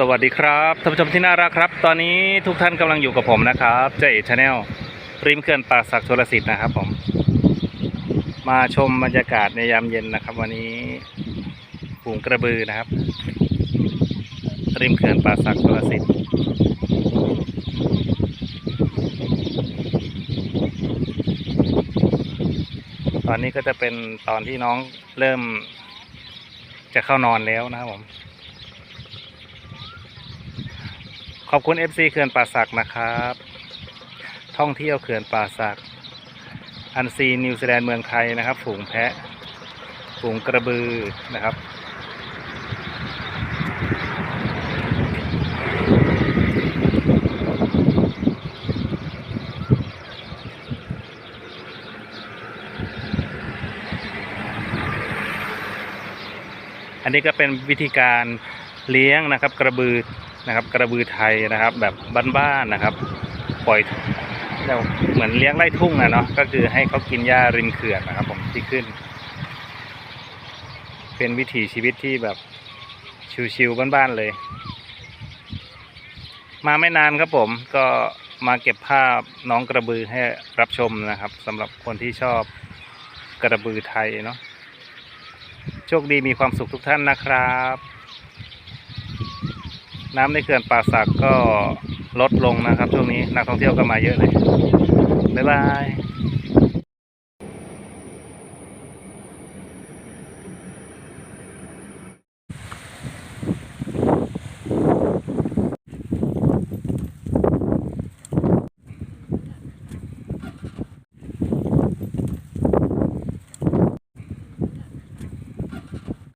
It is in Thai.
สวัสดีครับท่านผู้ชมที่น่ารักครับ ตอนนี้ทุกท่านกำลังอยู่กับผมนะครับเจเอชแนลริมเขื่อนป่าศักดิ์ชลสิทธิ์นะครับผม มาชมบรรยากาศในยามเย็นนะครับ วันนี้ฝูงกระบือนะครับ ริมเขื่อนป่าศักดิ์ชลสิทธิ์ตอนนี้ก็จะเป็นตอนที่น้องเริ่มจะเข้านอนแล้วนะครับผม ขอบคุณ FC เขื่อนป่าสักนะครับ ท่องเที่ยวเขื่อนป่าสัก อันซีนิวซีแลนด์เมืองไทยนะครับ ฝูงแพะ ฝูงกระบือนะครับ อันนี้ก็เป็นวิธีการเลี้ยงนะครับ กระบือ นะครับ กระบือไทยนะครับ แบบบ้านๆนะครับ ปล่อยเราเหมือนเลี้ยงไร่ทุ่งนะเนาะก็คือให้เขากินหญ้าริมเขื่อนนะครับ ผมที่ขึ้น เป็นวิถีชีวิตที่แบบชิวๆบ้านๆเลย มาไม่นานครับผมก็มาเก็บภาพน้องกระบือให้รับชมนะครับสำหรับคนที่ชอบกระบือไทยเนาะโชคดีมีความสุขทุกท่านนะครับ น้ำในเขื่อนป่าสักก็ลดลงนะครับช่วงนี้นักท่องเที่ยวก็มาเยอะเลยบ๊ายบาย